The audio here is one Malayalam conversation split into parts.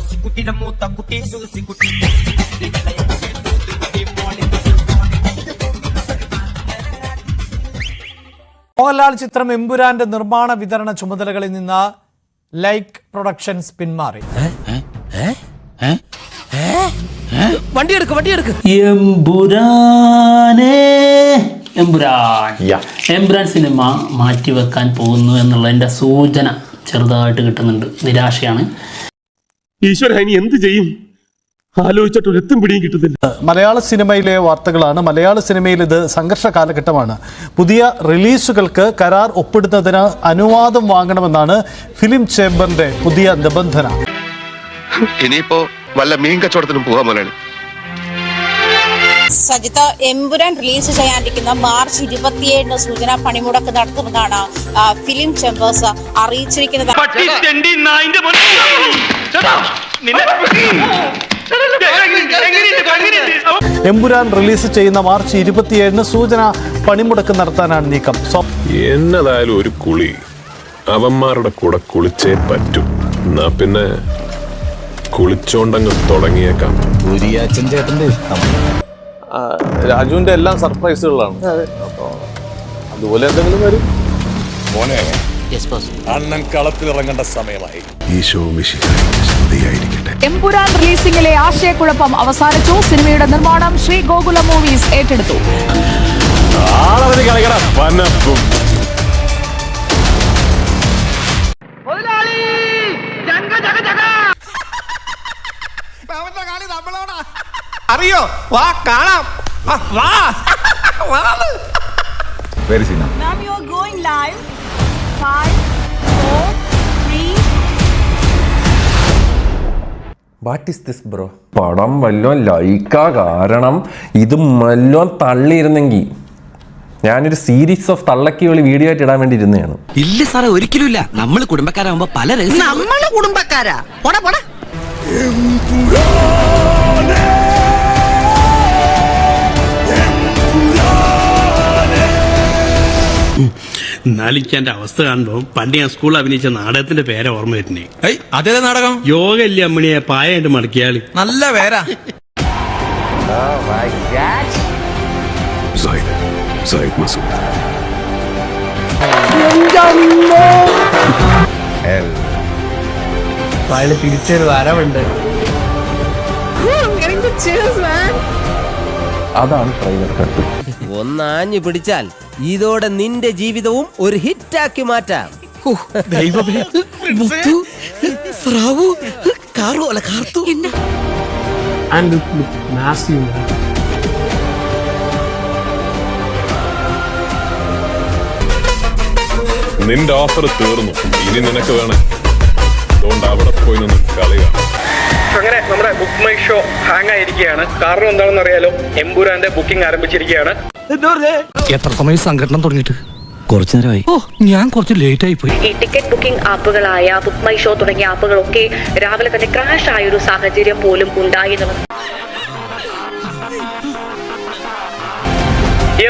ജോസിക്കുട്ടിയുടെ മൂത്ത കുട്ടി സൂസിക്കുട്ടി മോഹൻലാൽ ചിത്രം എമ്പുരാന്റെ നിർമ്മാണ വിതരണ ചുമതലകളിൽ നിന്ന് ലൈക്ക് പ്രൊഡക്ഷൻസ് പിന്മാറി. വണ്ടി എടുക്ക് വണ്ടി എടുക്ക് എമ്പുരാനേ. എമ്പുരാൻ. എമ്പുരാൻ സിനിമ മാറ്റിവെക്കാൻ പോകുന്നു എന്നുള്ളതിന്റെ സൂചന ചെറുതായിട്ട് കിട്ടുന്നുണ്ട്. നിരാശയാണ്. ഈശ്വര ഇനി എന്ത് ചെയ്യും? ആലോചിച്ചിട്ട് ഒരു എത്തും പിടിയും കിട്ടുന്നില്ല. മലയാള സിനിമയിലെ വാർത്തകളാണ്. മലയാള സിനിമയിൽ ഇത് സംഘർഷ കാലഘട്ടമാണ്. പുതിയ റിലീസുകൾക്ക് കരാർ ഒപ്പിടുന്നതിന് അനുവാദം വാങ്ങണമെന്നാണ് ഫിലിം ചേംബറിന്റെ പുതിയ നിബന്ധന. ഇനിയിപ്പോ വല്ല മീൻ കച്ചവടത്തിനും പോകാൻ പോലെയാണ് സജിത്ത് എമ്പുരാൻ റിലീസ് ചെയ്യാനിരിക്കുന്ന മാർച്ച് ഇരുപത്തിയേഴിന് സൂചന പണിമുടക്ക് നടത്തുമെന്നാണ് ഫിലിം ചേംബേഴ്സ് അറിയിച്ചിരിക്കുന്നത്. എമ്പുരാൻ റിലീസ് ചെയ്യുന്ന മാർച്ച് ഇരുപത്തിയേഴിന് സൂചന പണിമുടക്ക് നടത്താനാണ് നീക്കം. എന്നതായാലും ഒരു കുളി. അവന്മാരുടെ കൂടെ കുളിച്ചേ പറ്റൂ. എന്നാ പിന്നെ കുളിച്ചോണ്ടങ്ങ് തുടങ്ങിയേക്കാം. രാജുവിന്റെ എല്ലാം സർപ്രൈസുകളാണ്. അതുപോലെ എന്തെങ്കിലും വരും. അണ്ണൻ കളത്തിലിറങ്ങേണ്ട സമയമായി. ഈശോ സ്തുതിയായിരിക്കട്ടെ. എമ്പുരാൻ റിലീസിംഗിലെ ആശയക്കുഴപ്പം അവസാനിച്ചു. സിനിമയുടെ നിർമ്മാണം ശ്രീ ഗോകുല മൂവീസ് ഏറ്റെടുത്തു. അറിയോ? വാ കാണാം. വാ വാ. വെരി സീന are you are four, three. What is this bro പടം വല്ലോ ലൈക്കാ കാരണം ഇത് വല്ലോ തള്ളിയിരുന്നെങ്കിൽ ഞാനൊരു സീരീസ് ഓഫ് തള്ളക്കി വിളി വീഡിയോ ആയിട്ട് ഇടാൻ വേണ്ടി ഇരുന്നതാണ്. ഇല്ല സാറേ ഒരിക്കലും ഇല്ല. നമ്മൾ കുടുംബക്കാരാകുമ്പോ പല നമ്മൾ കുടുംബക്കാരാ. പോടാ പോടാ. എന്നാലിക്ക് എന്റെ അവസ്ഥ കാണുമ്പോ പണ്ട് ഞാൻ സ്കൂളിൽ അഭിനയിച്ച നാടകത്തിന്റെ പേരെ ഓർമ്മ വരുന്നേ അതേ നാടകം? യോഗ ഇല്ലേ അമ്മണിയെ പായായിട്ട് മടക്കിയാളി. നല്ല പേരാ. Side side Masood. തിരിച്ചൊരു വരവുണ്ട്. അതാണ് ട്രെയിലർ കട്ട് ഒന്നാഞ്ഞു പിടിച്ചാൽ ഇതോടെ നിന്റെ ജീവിതവും ഒരു ഹിറ്റാക്കി മാറ്റാം. ദൈവമേ. മുത്തു സ്രാവു കാറു അല്ല കാർത്തു. നിന്റെ ഓഫർ തീർന്നു. ഇനി നിനക്ക് വേണേ. അതുകൊണ്ട് അവിടെ പോയി നിന്ന് കളി കാണാം അങ്ങനെ നമ്മുടെ ബുക്ക് മൈ ഷോ ഹാങ് ആയിരിക്കുകയാണ് കാരണം എന്താണെന്ന് അറിയാലോ എംപുരാന്റെ ബുക്കിംഗ് ആരംഭിച്ചിരിക്കുകയാണ്. എത്ര സമയം സംഘടന തുടങ്ങിയിട്ട്? കുറച്ചു നേരമായി. ഓ ഞാൻ കുറച്ച് ലേറ്റ് ആയി പോയി. ഈ ടിക്കറ്റ് ബുക്കിംഗ് ആപ്പുകളായ ബുക്ക് മൈ ഷോ തുടങ്ങിയ ആപ്പുകളൊക്കെ രാവിലെ തന്നെ ക്രാഷ് ആയ ഒരു സാഹചര്യം പോലും ഉണ്ടായിരുന്നു.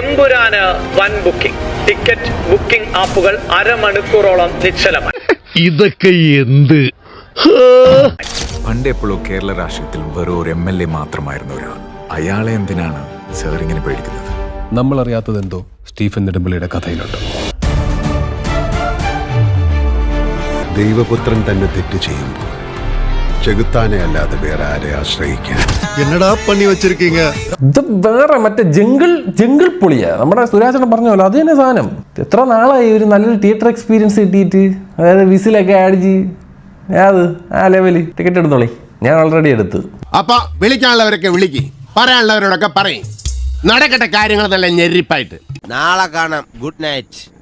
എമ്പുരാന് വൻ ബുക്കിംഗ് ടിക്കറ്റ് ബുക്കിംഗ് ആപ്പുകൾ അരമണിക്കൂറോളം നിശ്ചലമായി. ഇതൊക്കെ എന്ത്? പണ്ട് എപ്പോഴോ കേരള രാഷ്ട്രീയത്തിൽ വെറും ഒരു എം എൽ എ മാത്രമായിരുന്ന ഒരാൾ. അയാളെ എന്തിനാണ് സാർ ഇങ്ങനെ പേടിക്കുന്നത്? നമ്മൾ അറിയാത്തത് എന്തോ സ്റ്റീഫൻ നെടുമ്പള്ളിയുടെ കഥയിലുണ്ട്. ദൈവപുത്രൻ തന്നെ തെറ്റ് ചെയ്യുമ്പോൾ ചെകുത്താനെ അല്ലാതെ വേറെ ആരെ ആശ്രയിക്കാൻ. എന്നടാ പണി വെച്ചിരിക്കീങ്ക ഇത് വേറെ മറ്റേ ജംഗിൾ ജംഗിൾ പൊളിയാ. നമ്മുടെ സുരാജന പറഞ്ഞ പോലെ അത് തന്നെ സാധനം. എത്ര നാളായി ഒരു നല്ലൊരു തിയേറ്റർ എക്സ്പീരിയൻസ് കിട്ടിയിട്ട്. അതായത് വിസിലൊക്കെ അടിച്ച് അത് ആ ലെവൽ ടിക്കറ്റ് എടുത്തോളി. ഞാൻ ഓൾറെഡി എടുത്തു. അപ്പൊ വിളിക്കാനുള്ളവരൊക്കെ വിളിക്ക്. പറയാനുള്ളവരോടൊക്കെ പറയും. നടക്കട്ടെ കാര്യങ്ങൾ നല്ല ഞെരിപ്പായിട്ട്. നാളെ കാണാം. Good night